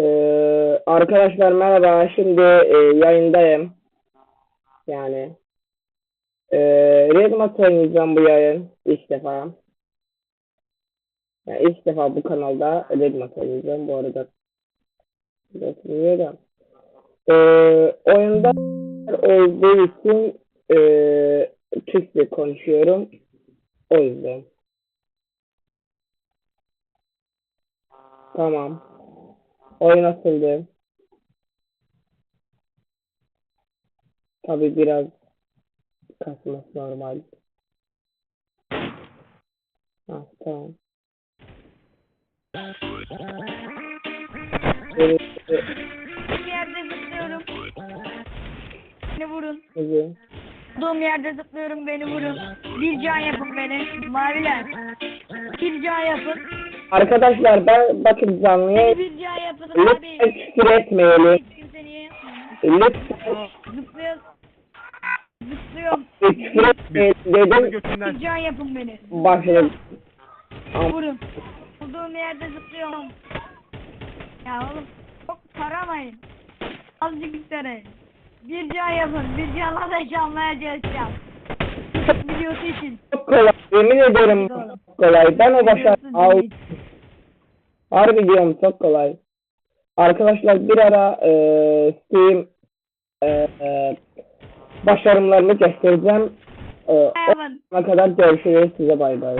Ee, arkadaşlar merhaba. Şimdi e, yayındayım. Yani. E, Red Maç oynayacağım bu yayın. İlk defa. Yani ilk defa bu kanalda Red Maç oynayacağım. Bu arada Bilmiyorum. E, oyunda olduğu için e, Türkçe konuşuyorum. O yüzden. Tamam. Oyun nasıldı? Tabii biraz kasması normal. Ha, tamam. Bir yerde zıplıyorum. Beni vurun. Hadi. Olduğum yerde zıplıyorum beni vurun. Bir can yapın beni. Maviler. Bir can yapın. Arkadaşlar ben bakın canlıya bir can yapın abi. lütfen küfür etmeyelim. Hiç kimse niye yapmıyor? Lütfen Zıplıyor. Zıplıyorum. küfür etmeyelim dedim. Bir can yapın beni. Başladım. Vurun. Olduğum yerde zıplıyorum. Ya oğlum çok taramayın. Azıcık isterin. Bir can yapın. Bir canla da canmaya çalışacağım. Videosu için. Çok kolay. Yemin ederim çok kolay. Ben o başa al. için. Harbi diyorum çok kolay. Arkadaşlar bir ara e, Steam e, e, başarımlarımı göstereceğim. E, ona kadar görüşürüz size bay bay.